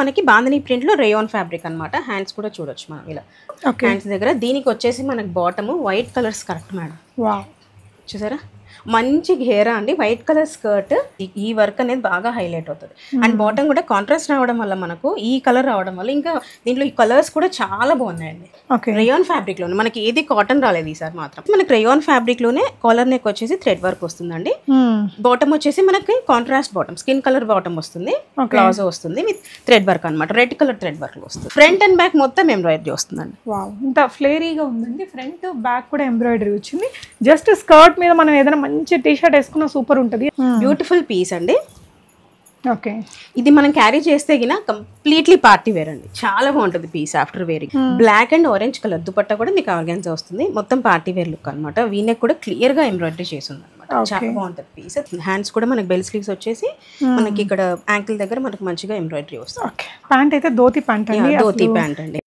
మనకి బాందని ప్రింట్లో rayon fabric అన్నమాట. హ్యాండ్స్ కూడా చూడొచ్చు మనం ఇలా. హ్యాండ్స్ దగ్గర దీనికి వచ్చేసి మనకి bottom white colours correct madam చూసారా? మంచి ఘేరా అండి. White colour skirt. ఈ వర్క్ అనేది బాగా హైలైట్ అవుతుంది. అండ్ బాటమ్ కూడా కాంట్రాస్ట్ రావడం వల్ల మనకు ఈ కలర్ రావడం వల్ల ఇంకా దీంట్లో ఈ కలర్స్ కూడా చాలా బాగున్నాయండి. రేయాన్ ఫ్యాబ్రిక్లోనే. మనకి ఏది కాటన్ రాలేదు ఈసారి మాత్రం. మనకి రేయాన్ ఫ్యాబ్రిక్లోనే కాలర్ నెక్ వచ్చేసి థ్రెడ్ వర్క్ వస్తుందండి. బాటమ్ వచ్చేసి మనకి contrast bottom skin colour bottom వస్తుంది. ప్లాజో వస్తుంది విత్ థ్రెడ్ వర్క్ అన్నమాట. రెడ్ కలర్ థ్రెడ్ వర్క్ వస్తుంది. ఫ్రంట్ అండ్ బ్యాక్ మొత్తం ఎంబ్రాయిడరీ వస్తుందండి. ఇంత ఫ్లేరీగా ఉందండి. ఫ్రంట్ బ్యాక్ కూడా ఎంబ్రాయిడరీ వచ్చింది. జస్ట్ స్కర్ట్ మీద మనం ఏదైనా మంచి టీ షర్ట్ వేసుకున్న సూపర్ ఉంటుంది. బ్యూటిఫుల్ పీస్ అండి. ఓకే. ఇది మనం క్యారీ చేస్తే గిన కంప్లీట్లీ పార్టీ వేర్ అండి. చాలా బాగుంటుంది piece after wearing black and orange colour dupatta కూడా మీకు ఆర్గాన్జా వస్తుంది. మొత్తం పార్టీ వేర్ లుక్ అనమాట వీనెక్ కూడా క్లియర్గా ఎంబ్రాయిడరీ చేసింది అనమాట చాలా బాగుంటుంది పీస్ హ్యాండ్స్ కూడా మనకి బెల్ స్లీవ్స్ వచ్చేసి మనకి ఇక్కడ యాంకిల్ దగ్గర మనకి మంచిగా ఎంబ్రాయిడరీ వస్తుంది. ఓకే. ప్యాంట్ అయితే ధోతి ప్యాంట్ అండి ధోతి ప్యాంట్ అండి.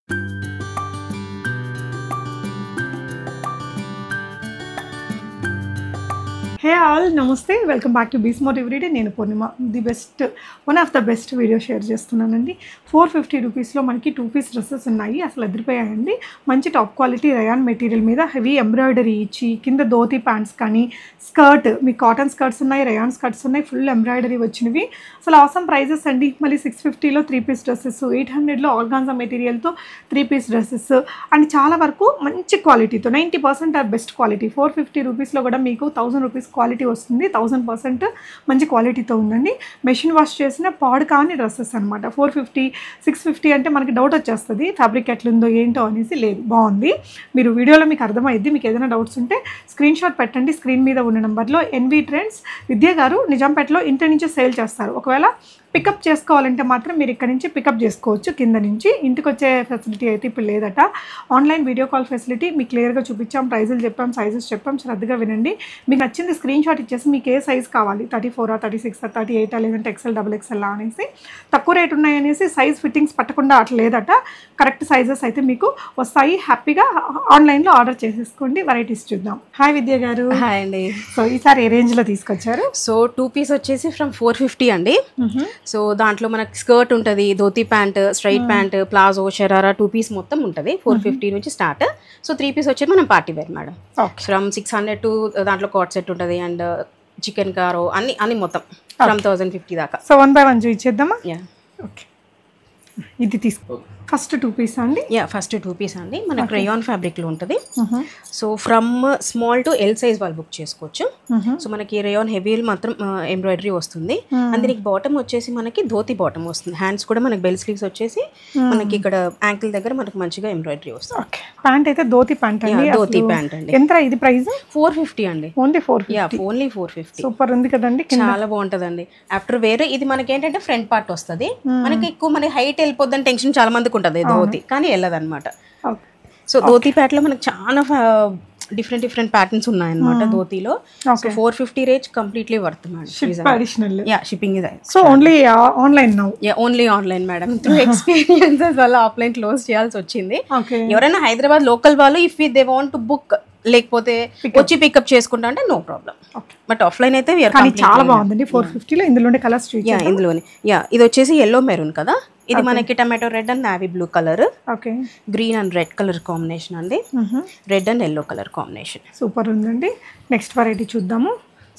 హే ఆల్ నమస్తే. వెల్కమ్ బ్యాక్ టు బీస్మోట్ ఎవ్రీడే. నేను Purnima the best one of the best video share చేస్తున్నానండి. ఫోర్ ఫిఫ్టీ రూపీస్లో మనకి టూ పీస్ డ్రెస్సెస్ ఉన్నాయి. అసలు ఎదిరిపోయాయండి మంచి టాప్ క్వాలిటీ రయాన్ మెటీరియల్ మీద హెవీ ఎంబ్రాయిడరీ ఇచ్చి కింద ధోతి ప్యాంట్స్ కానీ స్కర్ట్ మీ కాటన్ స్కర్ట్స్ ఉన్నాయి రయాన్ స్కర్ట్స్ ఉన్నాయి ఫుల్ ఎంబ్రాయిడరీ వచ్చినవి. అసలు ఆసం ప్రైజెస్ అండి. మళ్ళీ సిక్స్ ఫిఫ్టీలో త్రీ పీస్ డ్రెస్సెస్ ఎయిట్ హండ్రెడ్లో ఆర్గాన్జా మెటీరియల్తో త్రీ పీస్ డ్రెస్సెస్. అండ్ చాలా వరకు మంచి క్వాలిటీతో ninety percent or best quality. Four fifty రూపీస్లో కూడా మీకు థౌసండ్ రూపీస్ క్వాలిటీ వస్తుంది. థౌసండ్ పర్సెంట్ మంచి క్వాలిటీతో ఉందండి. మెషిన్ వాష్ చేసిన పాడు కాని డ్రెస్సెస్ అనమాట ఫోర్ ఫిఫ్టీ సిక్స్ ఫిఫ్టీ అంటే మనకి డౌట్ వచ్చేస్తుంది. ఫ్యాబ్రిక్ ఎట్లుందో ఏంటో అనేసి లేదు. బాగుంది. మీరు వీడియోలో మీకు అర్థమైద్ది. మీకు ఏదైనా డౌట్స్ ఉంటే స్క్రీన్ షాట్ పెట్టండి. స్క్రీన్ మీద ఉన్న నెంబర్లో ఎన్వి ట్రెండ్స్. విద్య గారు నిజాంపేటలో ఇంటి నుంచి సేల్ చేస్తారు. ఒకవేళ పికప్ చేసుకోవాలంటే మాత్రం మీరు ఇక్కడ నుంచి పికప్ చేసుకోవచ్చు. కింద నుంచి ఇంటికి వచ్చే ఫెసిలిటీ అయితే ఇప్పుడు లేదట. ఆన్లైన్ వీడియో కాల్ ఫెసిలిటీ మీకు క్లియర్గా చూపించాం. ప్రైజులు చెప్పాం సైజెస్ చెప్పాం. శ్రద్ధగా వినండి. మీకు నచ్చింది స్క్రీన్ షాట్ ఇచ్చేసి మీకు ఏ సైజ్ కావాలి? థర్టీ ఫోరా థర్టీ సిక్స్ థర్టీ ఎయిట్ లేదంటే ఎక్సెల్ డబుల్ ఎక్సెల్ అనేసి తక్కువ రేట్ ఉన్నాయనేసి సైజ్ ఫిట్టింగ్స్ పట్టకుండా అట్లా లేదట. కరెక్ట్ సైజెస్ అయితే మీకు వస్తాయి. హ్యాపీగా ఆన్లైన్లో ఆర్డర్ చేసేసుకోండి. వెరైటీస్ చూద్దాం. హాయ్ విద్య గారు. హాయ్ అండి. సో ఈసారి ఏ రేంజ్లో తీసుకొచ్చారు? సో టూ పీస్ వచ్చేసి ఫ్రమ్ ఫోర్ ఫిఫ్టీ అండి. సో దాంట్లో మనకి స్కర్ట్ ఉంటుంది dhoti pant straight pant palazzo sharara two piece మొత్తం ఉంటుంది. ఫోర్ ఫిఫ్టీ నుంచి స్టార్ట్ సో త్రీ పీస్ వచ్చి మనం party wear madam okay from six hundred to దాంట్లో కాట్ సెట్ ఉంటుంది అండ్ చికెన్ కారో అన్ని అన్ని మొత్తం. ఫ్రమ్ థౌజండ్ ఫిఫ్టీ దాకా. సో వన్ బై వన్ చూపించేద్దామా? యా ఓకే ఇది తీసుకో ఫస్ట్ టూ పీస్ అండి? యా ఫస్ట్ టూ పీస్ అండి. మనకి రేయాన్ ఫ్యాబ్రిక్లో ఉంటుంది. So from small to L size వాళ్ళు బుక్ చేసుకోవచ్చు. సో మనకి రేయాన్ హెవీ మాత్రం ఎంబ్రాయిడరీ వస్తుంది. అండ్ దీనికి బాటమ్ వచ్చేసి మనకి ధోతి బాటమ్ వస్తుంది. హ్యాండ్స్ కూడా మనకి బెల్ స్లీవ్స్ వచ్చేసి మనకి ఇక్కడ యాంకిల్ దగ్గర మనకి మంచిగా ఎంబ్రాయిడరీ వస్తుంది. ఓకే ప్యాంట్ అయితే ధోతి ప్యాంట్ అండి ధోతి ప్యాంట్ అండి. ఎంత ఇది ప్రైస్ ఫోర్ ఫిఫ్టీ అండి. Only four yeah only four fifty super ఉంది కదండి కింద. చాలా బాగుంటదండి. ఆఫ్టర్ వేరే ఇది మనకి ఏంటంటే ఫ్రంట్ పార్ట్ వస్తుంది. మనకి ఎక్కువ మన హైట్ వెళ్ళిపోద్దని టెన్షన్ చాలా మందికి ఉంటుంది ధోతి. కానీ వెళ్ళదు అనమాట సో ధోతి ప్యాట్లో మనకి చాలా డిఫరెంట్ డిఫరెంట్ ప్యాటర్న్స్ ఉన్నాయన్నమాట ధోతిలో. So four fifty range completely worth madam. Yeah shipping so only online only online madam through experiences వల్ల ఆఫ్లైన్ క్లోజ్ చేయాల్సి వచ్చింది. ఎవరైనా హైదరాబాద్ లోకల్ వాళ్ళు if they want to book లేకపోతే వచ్చి పికప్ చేసుకుంటా అంటే నో ప్రాబ్లం బట్ ఆఫ్లైన్ అయితే చాలా బాగుందండి. ఫోర్ ఫిఫ్టీలో ఇందులో కలర్స్ ఇందులోనే యా ఇది వచ్చేసి ఎల్లో మెరూన్ కదా? ఇది మనకి tomato red and navy blue colour. Okay green and red colour combination అండి. Red and yellow colour combination. Super ఉందండి. నెక్స్ట్ వెరైటీ చూద్దాము.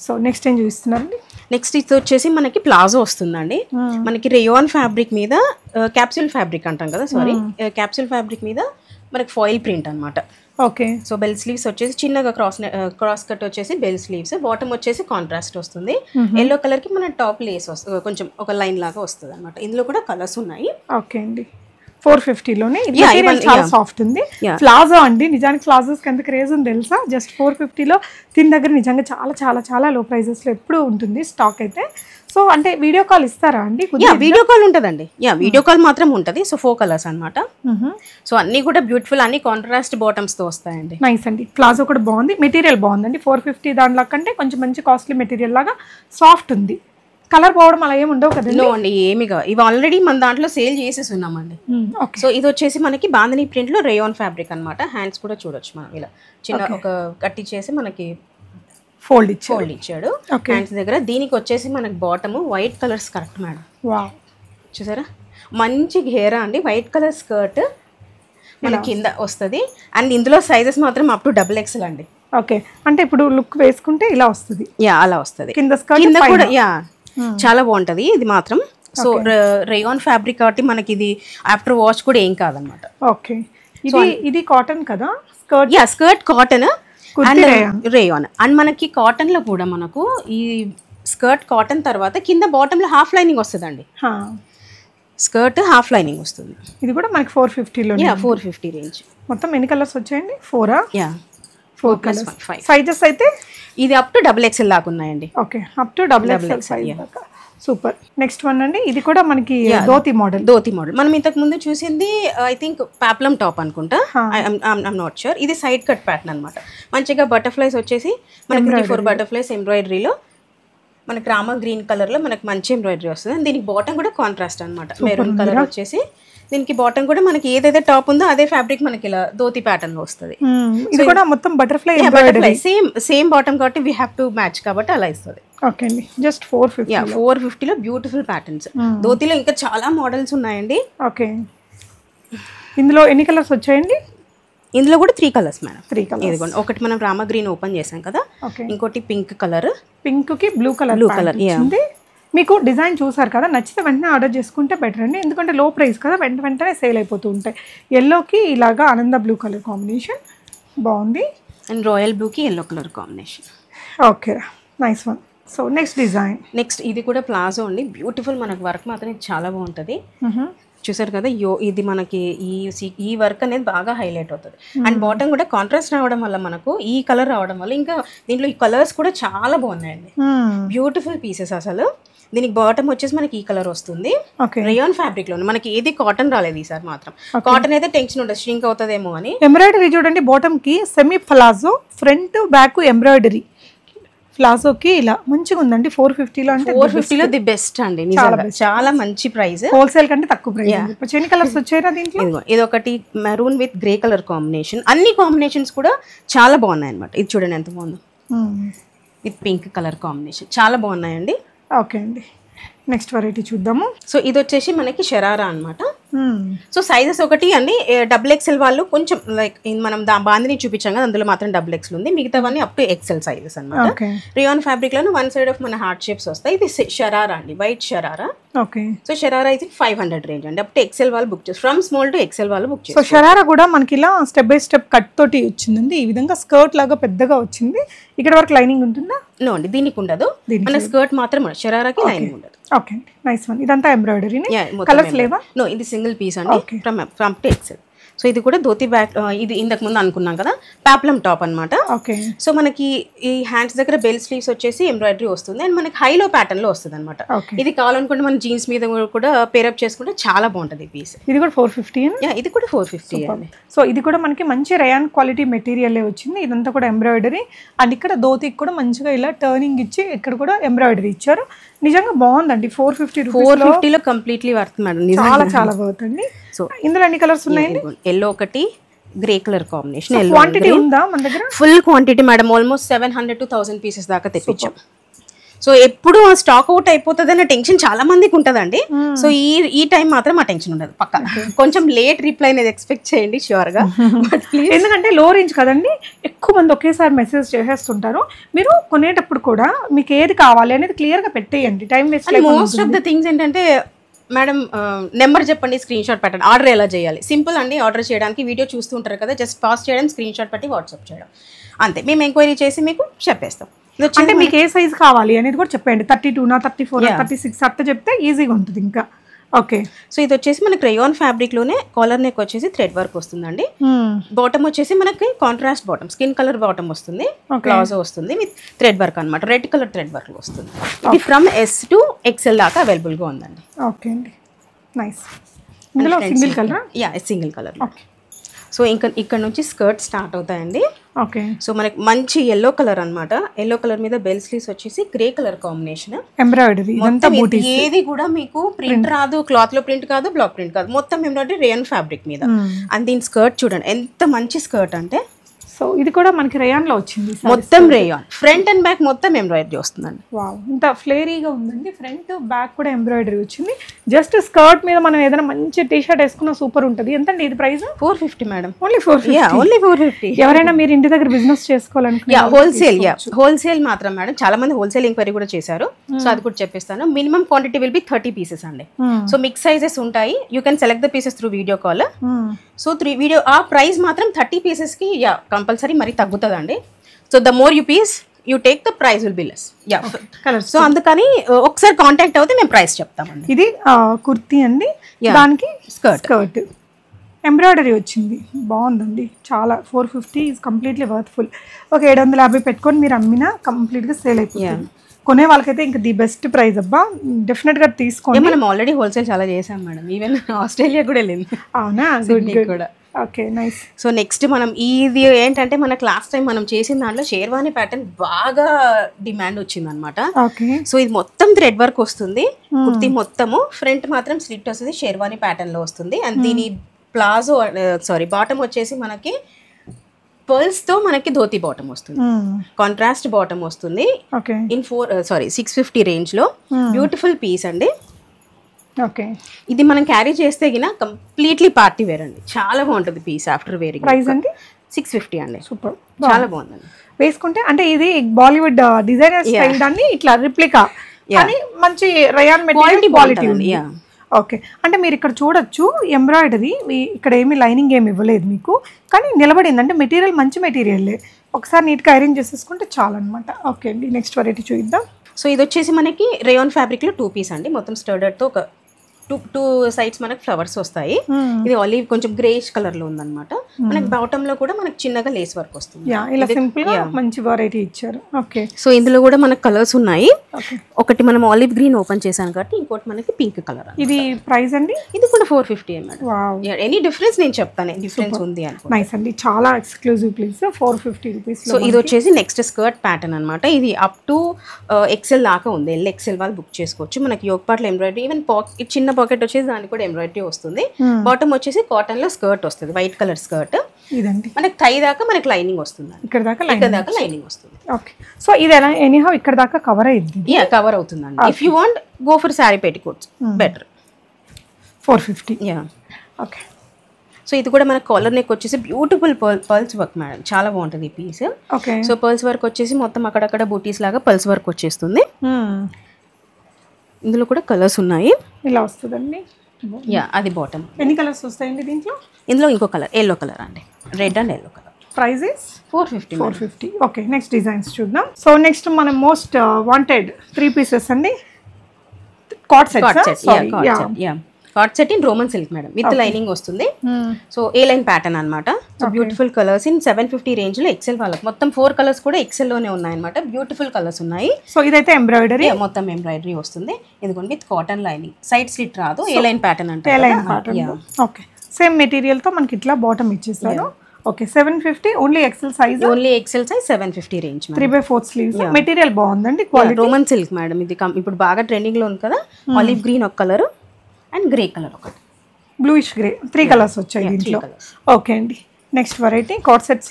సో నెక్స్ట్ ఏం చూపిస్తున్నారండి? నెక్స్ట్ ఇది వచ్చేసి మనకి ప్లాజో వస్తుందండి. మనకి రేయాన్ ఫ్యాబ్రిక్ మీద క్యాప్సూల్ ఫ్యాబ్రిక్ అంటాం కదా సారీ. క్యాప్సూల్ ఫ్యాబ్రిక్ మీద మనకి ఫాయిల్ ప్రింట్ అన్నమాట. ఓకే. సో బెల్ స్లీవ్స్ వచ్చేసి చిన్నగా క్రాస్ క్రాస్ కట్ వచ్చేసి బెల్ స్లీవ్స్. బాటమ్ వచ్చేసి కాంట్రాస్ట్ వస్తుంది. ఎల్లో కలర్కి మన టాప్ లేస్ వస్తుంది కొంచెం ఒక లైన్ లాగా వస్తుంది అనమాట ఇందులో కూడా కలర్స్ ఉన్నాయి. ఓకే అండి. ఫోర్ ఫిఫ్టీలోనే. ఇవన్నీ- చాలా. సాఫ్ట్ ఉంది. ప్లాజో అండి. నిజానికి ప్లాజోస్ ఎంత క్రేజ్ ఉంది తెలుసా? జస్ట్ ఫోర్ ఫిఫ్టీలో దీని దగ్గర నిజంగా చాలా చాలా చాలా లో ప్రైజెస్లో ఎప్పుడూ ఉంటుంది స్టాక్ అయితే. సో అంటే వీడియో కాల్ ఇస్తారా అండి? వీడియో కాల్ ఉంటుందండి. యా వీడియో కాల్ మాత్రం ఉంటుంది. సో ఫోర్ కలర్స్ అన్నమాట. సో అన్నీ కూడా బ్యూటిఫుల్ అన్ని కాంట్రాస్ట్ బాటమ్స్తో వస్తాయండి. నైస్ అండి. ప్లాజో కూడా బాగుంది. మెటీరియల్ బాగుందండి. ఫోర్ ఫిఫ్టీ దానిలో కంటే కొంచెం మంచి కాస్ట్లీ మెటీరియల్ లాగా సాఫ్ట్ ఉంది. కలర్ పోవడం అలా ఏమి ఉండవు కదండి? నో అండి ఏమిగా ఇవి ఆల్రెడీ మన దాంట్లో సేల్ చేసేసి ఉన్నామండి ఓకే. సో ఇది వచ్చేసి మనకి బాందని ప్రింట్లో రేయాన్ ఫ్యాబ్రిక్ అన్నమాట. హ్యాండ్స్ కూడా చూడొచ్చు మనం ఇలా. చిన్న ఒక కట్టి చేసి మనకి ఫోల్డ్ ఇచ్చి ఫోల్డ్ ఇచ్చాడు. హ్యాండ్స్ దగ్గర. దీనికి వచ్చేసి మనకి bottom white colours correct madam చూసారా? మంచి ఘేరా అండి. వైట్ కలర్ స్కర్ట్ మన కింద వస్తుంది. అండ్ ఇందులో సైజెస్ మాత్రం అప్ టు డబుల్ ఎక్స్ఎల్ అండి ఓకే అంటే ఇప్పుడు లుక్ వేసుకుంటే ఇలా వస్తుంది. యా అలా వస్తుంది. కింద స్కర్ట్ కింద కూడా యా చాలా బాగుంటది ఇది మాత్రం. సో రేయాన్ ఫ్యాబ్రిక్ కాబట్టి మనకి ఇది ఆఫ్టర్ వాష్ కూడా ఏం కాదనమాట. ఓకే ఇది ఇది కాటన్ కదా? Skirt yeah skirt cotton and. Rayon. And మనకి కాటన్లో కూడా మనకు ఈ స్కర్ట్ కాటన్ తర్వాత కింద బాటమ్లో హాఫ్ లైనింగ్ వస్తుందండి. స్కర్ట్ హాఫ్ లైనింగ్ వస్తుంది. ఇది కూడా మనకి ఫోర్ ఫిఫ్టీలో ఫోర్ ఫిఫ్టీ రేంజ్ మొత్తం ఎన్ని కలర్స్ వచ్చాయండి? ఫోరా yeah four colours one, five. Sizes అయితే? ఇది అప్ టు డబుల్ ఎక్స్ఎల్ దాకా ఉన్నాయండి. Okay up to double XL size దాకా. సూపర్ నెక్స్ట్ వన్ అండి ఇది కూడా మనకి ధోతి మోడల్ ధోతి మోడల్ మనం ఇంతకు ముందు చూసింది ఐ థింక్ పాప్లం టాప్ అనుకుంటా. ఐఎమ్ నాట్ షూర్ ఇది సైడ్ కట్ ప్యాటర్న్ అనమాట మంచిగా బటర్ఫ్లైస్ వచ్చేసి మనకి ఫోర్ బటర్ఫ్లైస్ ఎంబ్రాయిడరీలో మనకి రామ గ్రీన్ కలర్లో మనకి మంచి ఎంబ్రాయిడరీ వస్తుంది. దీనికి బాటమ్ కూడా కాంట్రాస్ట్ అనమాట మెరూన్ కలర్ వచ్చేసి దీనికి బాటమ్ కూడా మనకి ఏదైతే టాప్ ఉందో అదే ఫ్యాబ్రిక్ మనకి ఇలా ధోతి ప్యాటర్న్లో వస్తుంది. ఇది కూడా మొత్తం butterfly butterfly same same bottom కాబట్టి వీ హ్యావ్ టు మ్యాచ్ కాబట్టి అలా ఇస్తుంది. ఓకే అండి. జస్ట్ ఫోర్ ఫిఫ్టీ ఫోర్ ఫిఫ్టీలో బ్యూటిఫుల్ ప్యాటర్న్స్ ధోతిలో ఇంకా చాలా మోడల్స్ ఉన్నాయండి. ఓకే ఇందులో ఎన్ని కలర్స్ వచ్చాయండి? ఇందులో కూడా three colours madam three colour ఇదిగోండి. ఒకటి మనం రామ గ్రీన్ ఓపెన్ చేసాం కదా ఇంకోటి పింక్ కలర్ పింక్కి బ్లూ కలర్ yeah. వచ్చింది మీకు డిజైన్ చూసారు కదా నచ్చితే వెంటనే ఆర్డర్ చేసుకుంటే బెటర్ అండి. ఎందుకంటే లో ప్రైస్ కదా వెంట వెంటనే సేల్ అయిపోతూ ఉంటాయి. ఎల్లోకి ఇలాగా ఆనంద బ్లూ కలర్ కాంబినేషన్ బాగుంది. అండ్ రాయల్ బ్లూకి yellow colour combination okay nice one so next design next ఇది కూడా ప్లాజో అండి. బ్యూటిఫుల్ మనకు వర్క్ మాత్రం చాలా బాగుంటుంది. చూసారు కదా యో ఇది మనకి ఈ ఈ వర్క్ అనేది బాగా హైలైట్ అవుతుంది. అండ్ బాటమ్ కూడా కాంట్రాస్ట్ రావడం వల్ల మనకు ఈ కలర్ రావడం వల్ల ఇంకా దీంట్లో ఈ కలర్స్ కూడా చాలా బాగున్నాయండి. బ్యూటిఫుల్ పీసెస్ అసలు. దీనికి బాటమ్ వచ్చేసి మనకి ఈ కలర్ వస్తుంది. రేయాన్ ఫ్యాబ్రిక్లో మనకి ఏది కాటన్ రాలేదు ఈసారి మాత్రం. కాటన్ అయితే టెన్షన్ ఉంటుంది ష్రింక్ అవుతుందేమో అని. ఎంబ్రాయిడరీ చూడండి బాటమ్కి semi palazzo front back embroidery ప్లాజోకి ఇలా మంచిగా ఉందండి. ఫోర్ ఫిఫ్టీలో అంటే ఫోర్ ఫిఫ్టీలో ది బెస్ట్ అండి చాలా మంచి ప్రైస్ హోల్సేల్ కంటే తక్కువ ప్రైస్ ఎన్ని కలర్స్ వచ్చాయిరా దీంట్లో? ఇది ఒకటి maroon with grey colour combination అన్ని కాంబినేషన్స్ కూడా చాలా బాగున్నాయి అనమాట ఇది చూడండి ఎంత బాగుందో. విత్ పింక్ కలర్ కాంబినేషన్ చాలా బాగున్నాయండి. ఓకే అండి. నెక్స్ట్ వెరైటీ చూద్దాము. సో ఇది వచ్చేసి మనకి షరారా అన్నమాట. Hmm. సో సైజెస్ ఒకటి అండి. డబుల్ ఎక్సెల్ వాళ్ళు కొంచెం లైక్ మనం దా బాందిని చూపించాం కదా అందులో మాత్రం డబుల్ ఎక్సెల్ ఉంది. మిగతావన్నీ అప్ టు ఎక్సెల్ సైజెస్ అన్నమాట. ఓకే రియాన్ ఫ్యాబ్రిక్లోనే వన్ సైడ్ ఆఫ్ మన హార్ట్ షేప్స్ వస్తాయి. ఇది షరారా అండి. White sharara okay so sharara అయితే ఫైవ్ హండ్రెడ్ రేంజ్ అండి. అప్ టు ఎక్సెల్ వాళ్ళు బుక్ చేస్తారు. ఫ్రమ్ స్మాల్ టు ఎక్సెల్ వాళ్ళు బుక్ సో చేస్తారు. షరారా కూడా మనకి ఇలా స్టెప్ బై స్టెప్ కట్ తోటి వచ్చిందండి. ఈ విధంగా స్కర్ట్ లాగా పెద్దగా వచ్చింది. ఇక్కడ వరకు లైనింగ్ ఉంటుందా? నో అండి దీనికి ఉండదు. మన స్కర్ట్ మాత్రం షరారాకి లైనింగ్ ఉండదు. ఓకే అండి నైస్ వన్ ఇదంతా మొత్తం కలర్స్. లేవా నో ఇది సింగిల్ పీస్ అండి. From from to XL so ఇది కూడా ధోతి బ్యాక్ ఇది ఇంతకు ముందు అనుకున్నాం కదా? పాప్లం టాప్ అన్నమాట. ఓకే సో మనకి ఈ హ్యాండ్స్ దగ్గర బెల్ స్లీవ్స్ వచ్చేసి ఎంబ్రాయిడరీ వస్తుంది. అండ్ మనకి హైలో ప్యాటర్న్లో వస్తుంది అనమాట ఇది కావాలనుకుంటే మన జీన్స్ మీద కూడా పేరప్ చేసుకుంటే చాలా బాగుంటుంది పీస్ ఇది కూడా ఫోర్ ఫిఫ్టీ యా ఇది కూడా ఫోర్ ఫిఫ్టీ సో ఇది కూడా మనకి మంచి రయాన్ క్వాలిటీ మెటీరియల్ వచ్చింది. ఇదంతా కూడా ఎంబ్రాయిడరీ అండ్ ఇక్కడ ధోతికి కూడా మంచిగా ఇలా టర్నింగ్ ఇచ్చి ఇక్కడ కూడా ఎంబ్రాయిడరీ ఇచ్చారు. నిజంగా బాగుందండి. ఫోర్ ఫిఫ్టీ ఫోర్ ఫిఫ్టీలో కంప్లీట్లీ వర్త్ మేడం చాలా చాలా బాగుందండి సో ఇందులో ఎన్ని కలర్స్ ఉన్నాయి ఎల్లో ఒకటి గ్రే కలర్ కాంబినేషన్ క్వాంటిటీ ఉందా మన దగ్గర? Full quantity madam almost seven hundred to thousand pieces దాకా తెప్పించాం. సో ఎప్పుడు స్టాక్ అవుట్ అయిపోతుంది అన్న టెన్షన్ చాలా మందికి ఉంటుందండి. సో ఈ ఈ టైం మాత్రం ఆ టెన్షన్ ఉండదు పక్క. కొంచెం లేట్ రిప్లై అనేది ఎక్స్పెక్ట్ చేయండి sure గా ఎందుకంటే లో రేంజ్ కదండి ఎక్కువ మంది ఒకేసారి మెసేజ్ చేసేస్తుంటారు. మీరు కొనేటప్పుడు కూడా మీకు ఏది కావాలి అనేది క్లియర్గా పెట్టేయండి time waste most of the things ఏంటంటే మేడం నెంబర్ చెప్పండి స్క్రీన్ షాట్ పెట్టండి ఆర్డర్ ఎలా చేయాలి? సింపుల్ అండి ఆర్డర్ చేయడానికి వీడియో చూస్తూ ఉంటారు కదా జస్ట్ పాస్ చేయడం స్క్రీన్ షాట్ పెట్టి వాట్సాప్ చేయడం. అంతే మేము ఎంక్వైరీ చేసి మీకు చెప్పేస్తాం. అంటే మీకు ఏ సైజ్ కావాలి అనేది కూడా చెప్పండి థర్టీ టూనా థర్టీ ఫోర్ థర్టీ సిక్స్ అట్ట చెప్తే ఈజీగా ఉంటుంది ఇంకా. ఓకే సో ఇది వచ్చేసి మనకి రేయాన్ ఫ్యాబ్రిక్లోనే కాలర్ నెక్ వచ్చేసి థ్రెడ్ వర్క్ వస్తుందండి. బాటమ్ వచ్చేసి మనకి contrast bottom skin colour bottom వస్తుంది. ప్లాజో వస్తుంది విత్ థ్రెడ్ వర్క్ అనమాట రెడ్ కలర్ థ్రెడ్ వర్క్ వస్తుంది. ఇది ఫ్రమ్ ఎస్ టు ఎక్సెల్ దాకా అవైలబుల్గా ఉందండి. ఓకే అండి. నైస్ ఇందులో single colour yeah single colour okay so ఇంకా ఇక్కడ నుంచి స్కర్ట్ స్టార్ట్ అవుతాయండి. ఓకే. సో మనకి మంచి ఎల్లో కలర్ అన్నమాట. ఎల్లో కలర్ మీద బెల్ స్లీవ్స్ వచ్చేసి గ్రే కలర్ కాంబినేషన్ ఎంబ్రాయిడరీ మొత్తం ఏది కూడా మీకు ప్రింట్ రాదు క్లాత్లో ప్రింట్ కాదు బ్లాక్ ప్రింట్ కాదు. మొత్తం ఏంటంటే రేయన్ ఫ్యాబ్రిక్ మీద. అండ్ దీని స్కర్ట్ చూడండి ఎంత మంచి స్కర్ట్ అంటే సో ఇది కూడా మనకి రేయాన్లో వచ్చింది మొత్తం రేయాన్. ఫ్రంట్ అండ్ బ్యాక్ మొత్తం ఎంబ్రాయిడరీ వస్తుందండి. వావ్ ఇంత ఫ్లేరీగా ఉందండి. ఫ్రంట్ బ్యాక్ కూడా ఎంబ్రాయిడరీ వచ్చింది. జస్ట్ స్కర్ట్ మీద మనం ఏదైనా మంచి టీ షర్ట్ వేసుకున్న సూపర్ ఉంటుంది. ఎంతండి ఇది price four fifty madam only four only four fifty ఎవరైనా మీరు ఇంటి దగ్గర బిజినెస్ చేసుకోవాలనుకుంటే హోల్సేల్ యా హోల్సేల్ మాత్రం మేడం చాలా మంది హోల్సేల్ ఎంక్వైరీ కూడా చేశారు. సో అది కూడా చెప్పిస్తాను. Minimum quantity will be thirty pieces అండి. సో మిక్స్ సైజెస్ ఉంటాయి. You can select the pieces through video call so three video ఆ ప్రైస్ మాత్రం థర్టీ పీసెస్కి యా కంపల్సరీ మరి తగ్గుతుందండి. So the more you piece you take the price will be less yeah so అందుకని uh, ఒకసారి contact అవుతే మేము price చెప్తామండి. ఇది కుర్తీ అండి. దానికి Skirt. స్కర్ట్ ఎంబ్రాయిడరీ వచ్చింది. బాగుందండి. చాలా four fifty is completely worthful ఒక ఏడు వందల యాభై పెట్టుకొని మీరు అమ్మినా కంప్లీట్గా సేల్ అయిపోతుంది. కొనే వాళ్ళకైతే ఇంకా ది బెస్ట్ ప్రైస్. అబ్బా డెఫినెట్గా తీసుకోండి. మనం ఆల్రెడీ హోల్సేల్ చాలా చేసాం మేడం. ఈవెన్ ఆస్ట్రేలియా కూడా వెళ్ళింది. అవునా? గుడ్ కూడా. Okay nice. సో నెక్స్ట్ మనం ఇది ఏంటంటే మనకు లాస్ట్ టైం మనం చేసిన దాంట్లో షేర్వాణి ప్యాటర్న్ బాగా డిమాండ్ వచ్చింది అనమాట ఓకే. సో ఇది మొత్తం థ్రెడ్ వర్క్ వస్తుంది. కుర్తీ మొత్తము ఫ్రంట్ మాత్రం స్లిట్ వస్తుంది షేర్వాణి ప్యాటర్న్లో వస్తుంది. అండ్ దీని ప్లాజో సారీ బాటమ్ వచ్చేసి మనకి pearls తో మనకి ధోతి బాటమ్ వస్తుంది. కాంట్రాస్ట్ బాటమ్ వస్తుంది. In four sorry six fifty రేంజ్లో. బ్యూటిఫుల్ పీస్ అండి. ఓకే. ఇది మనం క్యారీ చేస్తే గిన కంప్లీట్లీ పార్టీ వేర్ అండి. చాలా బాగుంటుంది పీస్ ఆఫ్టర్ వేరింగ్ ప్రైస్ అండి? సిక్స్ ఫిఫ్టీ అండి. సూపర్. చాలా బాగుందండి. వేసుకుంటే అంటే ఇది బాలీవుడ్ డిజైనర్ స్టైల్ దాన్ని ఇట్లా రిప్లికా కానీ మంచి రయాన్ మెటీరియల్ క్వాలిటీ ఉంది. ఓకే అంటే మీరు ఇక్కడ చూడొచ్చు ఎంబ్రాయిడరీ ఇక్కడ ఏమి లైనింగ్ ఏమి ఇవ్వలేదు మీకు. కానీ నిలబడింది. అంటే మెటీరియల్ మంచి మెటీరియల్లే ఒకసారి నీట్గా ఐరన్ చేసేసుకుంటే చాలన్నమాట. ఓకే అండి. నెక్స్ట్ వెరైటీ చూద్దాం సో ఇది వచ్చేసి మనకి రేయాన్ ఫ్యాబ్రిక్లో టూ పీస్ అండి. మొత్తం స్టర్డర్తో ఒక టూ టూ సైడ్స్ మనకి ఫ్లవర్స్ వస్తాయి. ఇది ఆలివ్ కొంచెం గ్రేష్ కలర్లో ఉందన్నమాట మనకి బాటమ్లో కూడా మనకి చిన్నగా లేస్ వర్క్ వస్తుంది. యా ఇలా సింపుల్ మంచి వెరైటీ ఇచ్చారు. ఓకే సో ఇందులో కూడా మనకు కలర్స్ ఉన్నాయి. ఒకటి మనం ఆలివ్ గ్రీన్ ఓపెన్ చేశాను కాబట్టి ఇంకోటి మనకి పింక్ కలర్ ఇది ప్రైస్ అండి? ఇది కూడా four fifty wow any difference నేను చెప్తాను. డిఫరెన్స్ ఉంది అనుకో నైస్ అండి. చాలా exclusive place four fifty rupees so ఇది వచ్చేసి నెక్స్ట్ స్కర్ట్ ప్యాటర్న్ అనమాట ఇది అప్ టు ఎక్సెల్ దాకా ఉంది. ఎల్ ఎక్సెల్ వాళ్ళు బుక్ చేసుకోవచ్చు. మనకి యోగ్ పాటలు ఎంబ్రాయిడరీ ఈవెన్ పాకెట్ చిన్న పాకెట్ వచ్చేసి దానికి కూడా ఎంబ్రాయిడరీ వస్తుంది. బాటమ్ వచ్చేసి కాటన్లో స్కర్ట్ వస్తుంది. వైట్ కలర్ స్కర్ట్ ఇదండి. మనకి థై దాకా మనకి లైనింగ్ వస్తుంది ఇక్కడ దాకా ఇక్కడ దాకా లైనింగ్ వస్తుంది. ఓకే సో ఇది ఎలా ఎనీహౌ ఇక్కడ దాకా కవర్ అయింది యా కవర్ అవుతుందండి. If you want go for sari petticoats better four fifty yeah okay so ఇది కూడా మన కాలర్ నెక్ వచ్చేసి బ్యూటిఫుల్ పర్ల్స్ వర్క్ మేడం చాలా బాగుంటుంది ఈ piece okay so pearls work వచ్చేసి మొత్తం అక్కడక్కడ బూటీస్ లాగా పల్స్ వర్క్ వచ్చేస్తుంది. ఇందులో కూడా కలర్స్ ఉన్నాయి. ఇలా వస్తుందండి. యా అది బాటమ్ ఎన్ని కలర్స్ వస్తాయండి దీంట్లో? ఇందులో ఇంకో కలర్ ఎల్లో కలర్ అండి. Red and yellow colour prices four fifty four fifty okay next designs చూద్దాం. సో నెక్స్ట్ మన మోస్ట్ వాంటెడ్ త్రీ పీసెస్ అండి. Cord set yeah cord set in Roman silk madam. With lining వస్తుంది. So A line pattern అనమాట so beautiful colours in seven fifty రేంజ్లో XL వాళ్ళకి. మొత్తం four colours కూడా ఎక్సెల్లోనే ఉన్నాయన్నమాట. బ్యూటిఫుల్ కలర్స్ ఉన్నాయి. సో ఇదైతే ఎంబ్రాయిడరీ మొత్తం ఎంబ్రాయిడరీ వస్తుంది. ఇదిగోండి with cotton lining side slit రాదు ఏ లైన్ ప్యాటర్న్ అంటే A line pattern okay same మెటీరియల్తో మనకి ఇట్లా బాటమ్ ఇచ్చేసారు. Okay seven fifty only XL size only XL size seven fifty range three by fourth sleeves material బాగుందండి Roman silk madam ఇది ఇప్పుడు బాగా ట్రెండింగ్లో ఉంది కదా. ఆలివ్ గ్రీన్ ఒక కలర్ అండ్ గ్రే కలర్ ఒకటి. బ్లూయిష్ గ్రే త్రీ కలర్స్ వచ్చాయి దీంట్లో. ఓకే అండి. నెక్స్ట్ వెరైటీ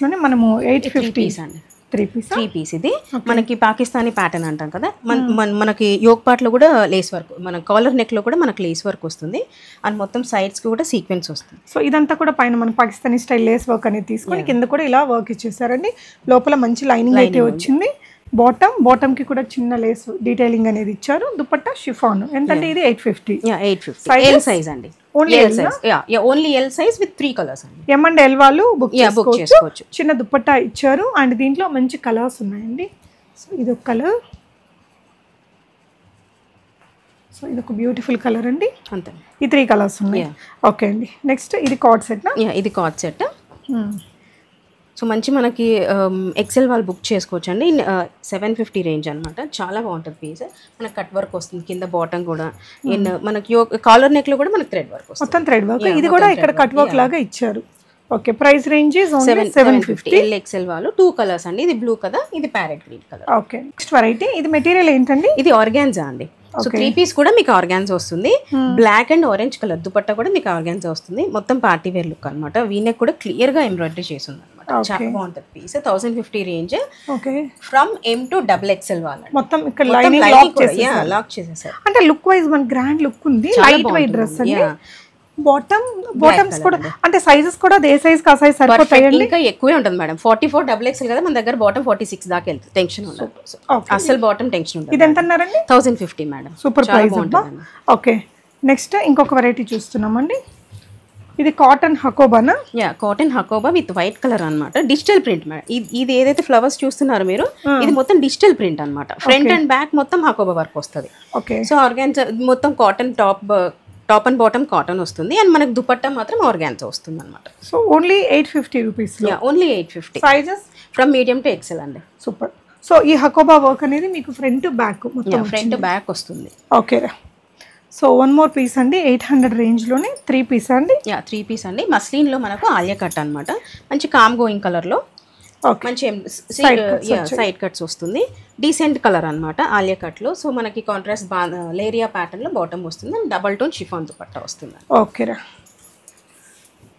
లోనే మనము ఎయిట్ ఫిఫ్టీ పీస్ అండి. త్రీ పీస్ త్రీ పీస్ ఇది. మనకి పాకిస్తానీ ప్యాటర్న్ అంటాం కదా. మన- మన- మనకి యోగ్ పార్ట్లో కూడా లేస్ వర్క్ మన కాలర్ నెక్లో కూడా మనకి లేస్ వర్క్ వస్తుంది. అండ్ మొత్తం సైడ్స్కి కూడా సీక్వెన్స్ వస్తుంది. సో ఇదంతా కూడా పైన మన పాకిస్తానీ స్టైల్ లేస్ వర్క్ అనేది తీసుకొని కింద కూడా ఇలా వర్క్ ఇచ్చేసారండి. లోపల మంచి లైనింగ్ అయితే వచ్చింది. బాటమ్ బాటమ్కి కూడా చిన్న లేస్ డీటెయిలింగ్ అనేది ఇచ్చారు. దుపట్టా షిఫాన్. ఎంతంటే ఇది? Eight fifty eight fifty L size అండి. Only L size only L size with three colours అండి. ఎం అండ్ ఎల్ వాళ్ళు బుక్ చేసుకోవచ్చు. చిన్న దుపట్టా ఇచ్చారు. అండ్ దీంట్లో మంచి కలర్స్ ఉన్నాయండి. సో ఇది ఒక కలర్ సో ఇది ఒక బ్యూటిఫుల్ కలర్ అండి. అంతే ఈ త్రీ కలర్స్ ఉన్నాయి. ఓకే అండి. నెక్స్ట్ ఇది కార్డ్ సెట్ యా ఇది కాట్ సెట్ సో మంచి మనకి ఎక్సెల్ వాళ్ళు బుక్ చేసుకోవచ్చు అండి సెవెన్ ఫిఫ్టీ రేంజ్ అనమాట చాలా బాగుంటుంది పీస్ మనకి కట్ వర్క్ వస్తుంది. కింద బాటమ్ కూడా. ఇన్ మనకి కాలర్ నెక్లో కూడా మనకి థ్రెడ్ వర్క్ మొత్తం థ్రెడ్ వర్క్ ఇది కూడా ఇక్కడ కట్ వర్క్ లాగా ఇచ్చారు. Okay price range seven seven fifty L XL వాళ్ళు టూ కలర్స్ అండి. ఇది బ్లూ కదా ఇది parrot green colour okay next variety ఇది మెటీరియల్ ఏంటండి? ఇది ఆర్గాన్జా అండి. సో త్రీ పీస్ కూడా మీకు ఆర్గాన్జా వస్తుంది. Black and orange colour dupatta కూడా మీకు ఆర్గాన్జా వస్తుంది. మొత్తం పార్టీ వేర్ లుక్ అనమాట వీనెక్ కూడా క్లియర్గా ఎంబ్రాయిడరీ చేసి ఉంది అనమాట అనమాట చాలా బాగుంటుంది piece thousand fifty range okay. From M to double XL వాళ్ళండి మొత్తం ఇక్కడ లైనింగ్ లాక్ చేసేసారు. అంటే లుక్ వైజ్ మన గ్రాండ్ లుక్ ఉంది. లైట్ బాగుంటుంది. డ్రెస్ అండి. బాటమ్ బాటమ్స్ కూడా అంటే సైజెస్ కూడా అదే సైజ్ కా సైజ్ సరిపోతాయండి. ఇంకా ఎక్కువే ఉంటుంది madam forty four double XL కదా మన దగ్గర బాటమ్ ఫార్టీ సిక్స్ దాకా వెళ్తుంది. టెన్షన్. అసలు బాటమ్ టెన్షన్ ఇది ఉంటుంది ఎంత అన్నారండి thousand fifty madam super price okay next ఇంకొక వెరైటీ చూస్తున్నామండి. ఇది cotton హకోబానా yeah cotton Hakoba with white colour అన్నమాట. Digital print madam. ఇది ఏదైతే ఫ్లవర్స్ చూస్తున్నారో మీరు ఇది మొత్తం డిజిటల్ ప్రింట్ అన్నమాట. ఫ్రంట్ అండ్ బ్యాక్ మొత్తం హకోబా వర్క్ వస్తుంది. ఓకే సో ఆర్గాన్జా మొత్తం cotton top top and bottom cotton వస్తుంది. అండ్ మనకు దుపట్టా మాత్రం ఆర్గాన్జా వస్తుంది అనమాట so only eight fifty rupees only eight fifty sizes from medium to XL అండి. సూపర్ సో ఈ హకోబా వర్క్ అనేది మీకు ఫ్రంట్ బ్యాక్ మొత్తం ఫ్రంట్ బ్యాక్ వస్తుంది. Okay so one more piece అండి ఎయిట్ హండ్రెడ్ రేంజ్లోనే త్రీ పీస్ అండి. యా త్రీ పీస్ అండి. మస్లిన్లో మనకు ఆలియా కట్ అనమాట మంచి కామ్ గోయింగ్ కలర్లో ఓకే మంచి సైడ్ కట్స్ వస్తుంది. డీసెంట్ కలర్ అనమాట ఆలియా కట్లో సో మనకి కాంట్రాస్ట్ బా లేరియా ప్యాటర్న్లో బాటమ్ వస్తుంది. And double tone chiffon dupatta వస్తుంది. ఓకేరా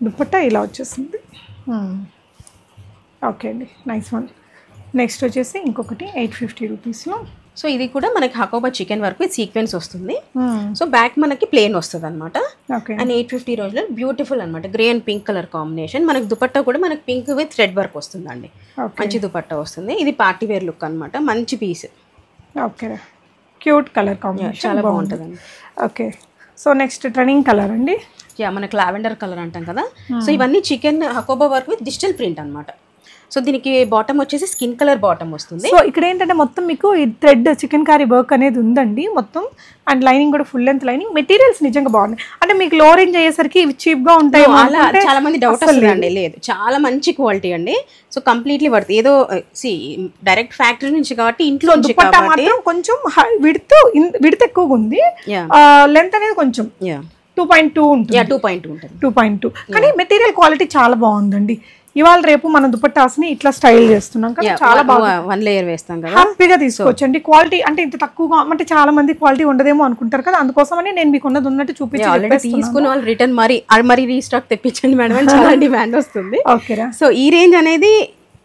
దుపట్టా ఇలా వచ్చేసింది. ఓకే అండి నైస్ వన్ నెక్స్ట్ వచ్చేసి ఇంకొకటి ఎయిట్ ఫిఫ్టీ రూపీస్లో సో ఇది కూడా మనకి Hakoba chikan work with sequence వస్తుంది. సో బ్యాక్ మనకి ప్లేన్ వస్తుంది అనమాట ఓకే అండ్ ఎయిట్ ఫిఫ్టీ రోజులో బ్యూటిఫుల్ అనమాట grey and pink colour combination మనకి దుపట్టా కూడా మనకి పింక్ విత్ రెడ్ వర్క్ వస్తుందండి. ఓకే మంచి దుపట్టా వస్తుంది. ఇది పార్టీ వేర్ లుక్ అనమాట మంచి పీస్ ఓకేరా క్యూట్ కలర్ కాంబినేషన్ చాలా బాగుంటుందండి. Okay so next trending colour అండి? యా మనకి లావెండర్ కలర్ అంటాం కదా. సో ఇవన్నీ chikan hakoba work with digital print అనమాట సో దీనికి బాటమ్ వచ్చేసి స్కిన్ కలర్ బాటమ్ వస్తుంది. సో ఇక్కడ ఏంటంటే మొత్తం మీకు ఈ థ్రెడ్ చికెన్ కర్రీ వర్క్ అనేది ఉందండి మొత్తం. అండ్ లైనింగ్ కూడా ఫుల్ లెంత్ లైనింగ్ మెటీరియల్స్ నిజంగా బాగున్నాయి. అంటే మీకు లో రేంజ్ అయ్యేసరికి ఇవి చీప్గా ఉంటాయి అలా చాలా మంది డౌట్ వస్తుందండి లేదు. చాలా మంచి క్వాలిటీ అండి. సో కంప్లీట్లీ వర్త్ ఏదో సి డైరెక్ట్ ఫ్యాక్టరీ నుంచి కాబట్టి ఇంట్లో మాత్రం కొంచెం విడుతూ విడత ఎక్కువగా ఉంది. లెంత్ అనేది కొంచెం టూ పాయింట్ టూ ఉంటుంది. యా టూ పాయింట్ ఉంటుంది. టూ పాయింట్ టూ కానీ మెటీరియల్ క్వాలిటీ చాలా బాగుందండి. ఇవాళ రేపు మనం దుపట్టాస్ని ఇట్లా స్టైల్ చేస్తున్నాం కదా చాలా బాగా వన్ లేయర్ వేస్తాం కదా. హ్యాపీగా తీసుకోవచ్చండి. క్వాలిటీ అంటే ఇంత తక్కువగా అంటే చాలా మంది క్వాలిటీ ఉండదేమో అనుకుంటారు కదా అందుకోసమని నేను మీకు ఉన్నది ఉన్నట్టు చూపించి తీసుకున్న వాళ్ళు రిటర్న్ మరి మరి రీస్టాక్ తెప్పించండి మేడం చాలా డిమాండ్ వస్తుంది. ఓకేరా సో ఈ రేంజ్ అనేది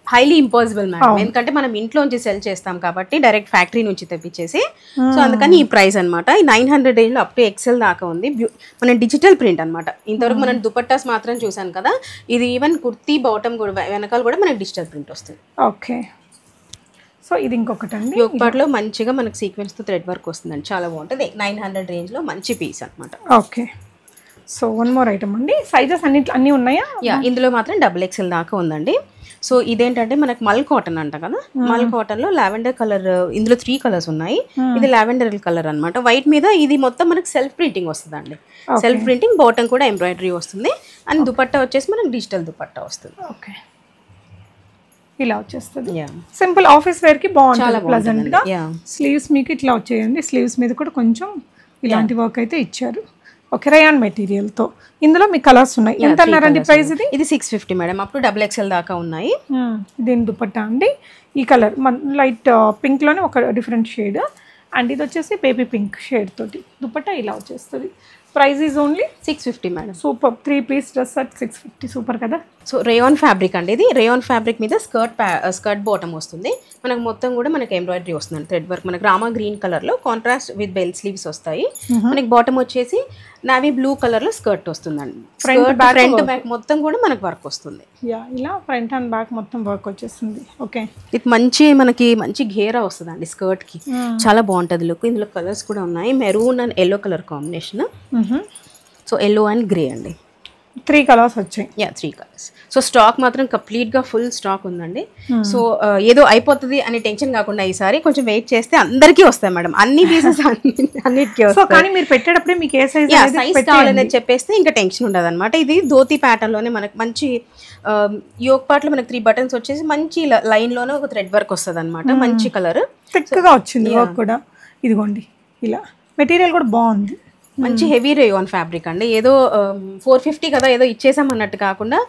హైలీ ఇంపాసిబుల్ మేడం ఎందుకంటే మనం ఇంట్లోంచి సెల్ చేస్తాం కాబట్టి డైరెక్ట్ ఫ్యాక్టరీ నుంచి తెప్పించేసి. సో అందుకని ఈ ప్రైస్ అనమాట ఈ నైన్ హండ్రెడ్ రేంజ్లో అప్ టు ఎక్సెల్ దాకా ఉంది. మన డిజిటల్ ప్రింట్ అనమాట ఇంతవరకు మనం దుపట్టాస్ మాత్రం చూసాను కదా. ఇది ఈవెన్ కుర్తీ బాటమ్ కూడా వెనకాల కూడా మనకి డిజిటల్ ప్రింట్ వస్తుంది. ఓకే సో ఇది ఇంకొకటి అండి పార్ట్లో మంచిగా మనకి సీక్వెన్స్తో థ్రెడ్ వర్క్ వస్తుందండి. చాలా బాగుంటుంది. నైన్ హండ్రెడ్ రేంజ్లో మంచి పీస్ అనమాట okay so one more item అండి. సైజెస్ అన్ని అన్నీ ఉన్నాయా? యా ఇందులో మాత్రం డబుల్ ఎక్స్ఎల్ దాకా ఉందండి. సో ఇదేంటంటే మనకి మల్ కాటన్ అంట కదా? మల్ కాటన్లో లావెండర్ కలర్ ఇందులో త్రీ కలర్స్ ఉన్నాయి. ఇది లావెండర్ కలర్ అన్నమాట. వైట్ మీద ఇది మొత్తం మనకి సెల్ఫ్ ప్రింటింగ్ వస్తుందండి. సెల్ఫ్ ప్రింటింగ్ బాటమ్ కూడా ఎంబ్రాయిడరీ వస్తుంది. అండ్ దుపట్టా వచ్చేసి మనకి డిజిటల్ దుపట్టా వస్తుంది. ఓకే. ఇలా వచ్చేస్తుంది. సింపుల్ ఆఫీస్ వేర్కి బాగుంటుంది ప్లజెంట్గా. యా స్లీవ్స్ మీకు ఇట్లా వచ్చేయండి. స్లీవ్స్ మీద కూడా కొంచెం ఇలాంటి వర్క్ అయితే ఇచ్చారు. ఓకే రయాన్ మెటీరియల్తో. ఇందులో మీ కలర్స్ ఉన్నాయి. ఎంత అన్నారండి ప్రైస్ ఇది? ఇది six fifty madam up to double XL దాకా ఉన్నాయి. మ్మ్. దీని దుపట్టా అండి? ఈ కలర్ లైట్ పింక్లోనే ఒక డిఫరెంట్ షేడ్ అండ్ ఇది వచ్చేసి బేబీ పింక్ షేడ్ తోటి. దుపట్టా ఇలా వచ్చేస్తుంది. Price is only six fifty madam super three piece dress at six fifty super కదా? సో రేయాన్ ఫ్యాబ్రిక్ అండి ఇది. రేయాన్ ఫ్యాబ్రిక్ మీద స్కర్ట్ స్కర్ట్ బాటమ్ వస్తుంది. మనకు మొత్తం కూడా మనకి ఎంబ్రాయిడరీ వస్తుంది థ్రెడ్ వర్క్. మనకి రామా గ్రీన్ కలర్లో కాంట్రాస్ట్ విత్ బెల్ స్లీవ్స్ వస్తాయి. మనకి బాటమ్ వచ్చేసి నావీ బ్లూ కలర్లో స్కర్ట్ వస్తుందండి ఫ్రంట్ ఫ్రంట్ బ్యాక్ మొత్తం కూడా మనకి వర్క్ వస్తుంది. యా ఇలా ఫ్రంట్ అండ్ బ్యాక్ మొత్తం వర్క్ వచ్చేస్తుంది. ఓకే. ఇది మంచి మనకి మంచి ఘేరా వస్తుందండి స్కర్ట్కి చాలా బాగుంటుంది లుక్. ఇందులో కలర్స్ కూడా ఉన్నాయి. Maroon and yellow colour combination. So yellow and grey అండి. త్రీ కలర్స్ వచ్చాయి. Yeah three colours so stock మాత్రం కంప్లీట్గా ఫుల్ స్టాక్ ఉందండి. సో ఏదో అయిపోతుంది అనే టెన్షన్ కాకుండా ఈసారి కొంచెం వెయిట్ చేస్తే అందరికీ వస్తాయి మేడం అన్ని పీసెస్ అన్నిటికీ సో వస్తాయి. కానీ మీరు పెట్టేటప్పుడే మీకు ఏ సైజ్ సైజ్ కావాలనేది చెప్పేస్తే ఇంకా టెన్షన్ ఉండదు అనమాట ఇది ధోతి ప్యాటర్న్లోనే మనకి మంచి యోగ్ పార్ట్లో మనకి త్రీ బటన్స్ వచ్చేసి మంచి లైన్లోనే ఒక థ్రెడ్ వర్క్ వస్తుంది అనమాట మంచి కలర్ థిక్గా వచ్చింది వర్క్ కూడా. ఇదిగోండి ఇలా. మెటీరియల్ కూడా బాగుంది. మంచి హెవీ రేయాన్ ఫ్యాబ్రిక్ అండి. ఏదో ఫోర్ ఫిఫ్టీ కదా ఏదో ఇచ్చేసాం అన్నట్టు కాకుండా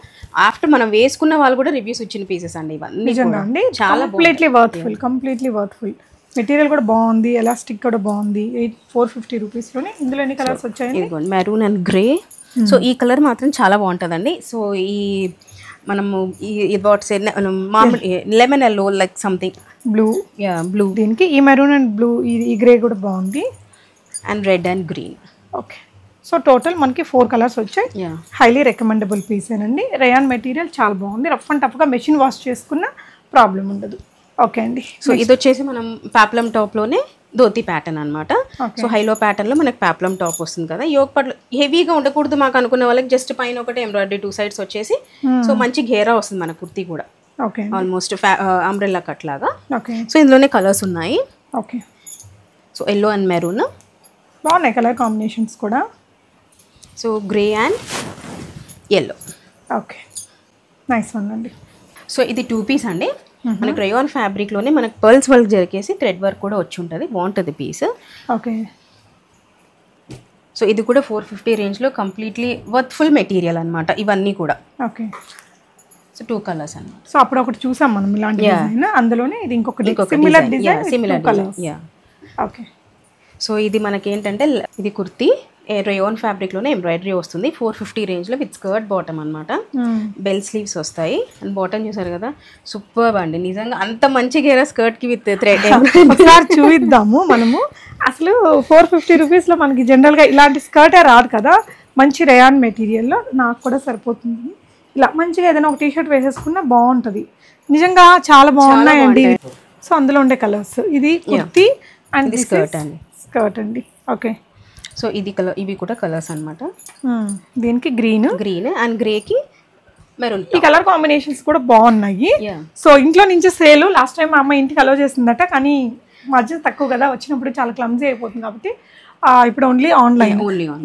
ఆఫ్టర్ మనం వేసుకున్న వాళ్ళు కూడా రివ్యూస్ ఇచ్చిన పీసెస్ అండి ఇవన్నీ. అండి. చాలా completely worthful completely worthful material కూడా బాగుంది ఎలాస్టిక్ కూడా బాగుంది. ఎయిట్ ఫోర్ ఫిఫ్టీ రూపీస్లోనే ఇందులో ఎన్ని కలర్స్ ఇదిగోండి మెరూన్ అండ్ గ్రే సో ఈ కలర్ మాత్రం చాలా బాగుంటుందండి. సో ఈ మనము ఈ వాట్స్ మామూలు lemon yellow like something blue blue దీనికి ఈ మెరూన్ అండ్ బ్లూ ఈ గ్రే కూడా బాగుంది. And red and green okay so total మనకి ఫోర్ కలర్స్ వచ్చాయి. హైలీ రికమెండబుల్ పీసేనండి రేయాన్ మెటీరియల్ చాలా బాగుంది. రఫ్ అండ్ టఫ్గా మెషిన్ వాష్ చేసుకున్న ప్రాబ్లం ఉండదు. ఓకే అండి. సో ఇది వచ్చేసి మనం పాప్లం టాప్లోనే ధోతి ప్యాటర్న్ అనమాట. సో హైలో ప్యాటర్న్లో మనకి పాప్లం టాప్ వస్తుంది కదా. యోగ్ పట్లు హెవీగా ఉండకూడదు మాకు అనుకున్న వాళ్ళకి. జస్ట్ పైన ఒకటి ఎంబ్రాయిడరీ టూ సైడ్స్ వచ్చేసి. సో మంచి ఘేరా వస్తుంది మన కుర్తీ కూడా. ఓకే ఆల్మోస్ట్ అంబ్రెల్లా కట్ లాగా. ఓకే సో ఇందులోనే కలర్స్ ఉన్నాయి. Okay so yellow and maroon బాగున్నాయి కలర్ కాంబినేషన్స్ కూడా. So grey and yellow okay. Nice one అండి. సో ఇది టూ పీస్ అండి. మనకి రేయాన్ ఫ్యాబ్రిక్లోనే మనకి పర్ల్స్ వర్క్ జరిగేసి థ్రెడ్ వర్క్ కూడా వచ్చి ఉంటుంది. బాగుంటుంది పీస్ ఓకే. సో ఇది కూడా ఫోర్ ఫిఫ్టీ రేంజ్లో కంప్లీట్లీ వర్త్ఫుల్ మెటీరియల్ అనమాట ఇవన్నీ కూడా. ఓకే. సో టూ కలర్స్ అనమాట సో అప్పుడు ఒకటి చూసాం మనం ఇలాంటి అందులోనే ఇది ఇంకొకటి ఇంకొక similar design similar colours yeah okay. So ఇది మనకి ఏంటంటే ల- ఇది కుర్తీ రేయోన్ ఫ్యాబ్రిక్లోనే ఎంబ్రాయిడరీ వస్తుంది. ఫోర్ ఫిఫ్టీ రేంజ్లో విత్ స్కర్ట్ బాటమ్ అనమాట బెల్ స్లీవ్స్ వస్తాయి. అండ్ బాటమ్ చూసారు కదా సూపర్ అండి. నిజంగా అంత మంచి గేరా స్కర్ట్కి విత్ థ్రెడ్ ఒకసారి చూపిద్దాము మనము. అసలు ఫోర్ ఫిఫ్టీ రూపీస్లో మనకి జనరల్గా ఇలాంటి స్కర్టే రాదు కదా. మంచి రేయాన్ మెటీరియల్లో నాకు కూడా సరిపోతుంది. ఇలా మంచిగా ఏదైనా ఒక టీషర్ట్ వేసేసుకున్నా బాగుంటుంది. నిజంగా చాలా బాగున్నాయండి. సో అందులో ఉండే కలర్స్. ఇది కుర్తి అండ్ skirt అండి. స్కర్ట్ అండి ఓకే. సో ఇది కలర్ ఇవి కూడా కలర్స్ అనమాట దీనికి గ్రీన్. గ్రీన్ అండ్ గ్రేకి మెరూన్ ఈ కలర్ కాంబినేషన్స్ కూడా బాగున్నాయి. సో ఇంట్లో నుంచి సేల్ లాస్ట్ టైం మా అమ్మ ఇంటికి అలో చేసిందట కానీ మధ్య తక్కువ కదా వచ్చినప్పుడు చాలా క్లమ్జీ అయిపోతుంది కాబట్టి ఇప్పుడు ఓన్లీ ఆన్లైన్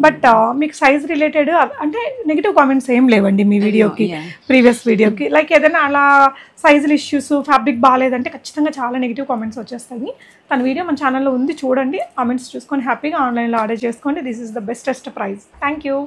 బట్ మీకు సైజ్ రిలేటెడ్ అంటే నెగిటివ్ కామెంట్స్ ఏం లేవండి మీ వీడియోకి. ప్రీవియస్ వీడియోకి లైక్ ఏదైనా అలా సైజులు ఇష్యూస్ ఫ్యాబ్రిక్ బాగాలేదంటే ఖచ్చితంగా చాలా నెగిటివ్ కామెంట్స్ వచ్చేస్తాయి. తన వీడియో మన ఛానల్లో ఉంది చూడండి. కామెంట్స్ చూసుకొని హ్యాపీగా ఆన్లైన్లో ఆర్డర్ చేసుకోండి. This is the bestest price thank you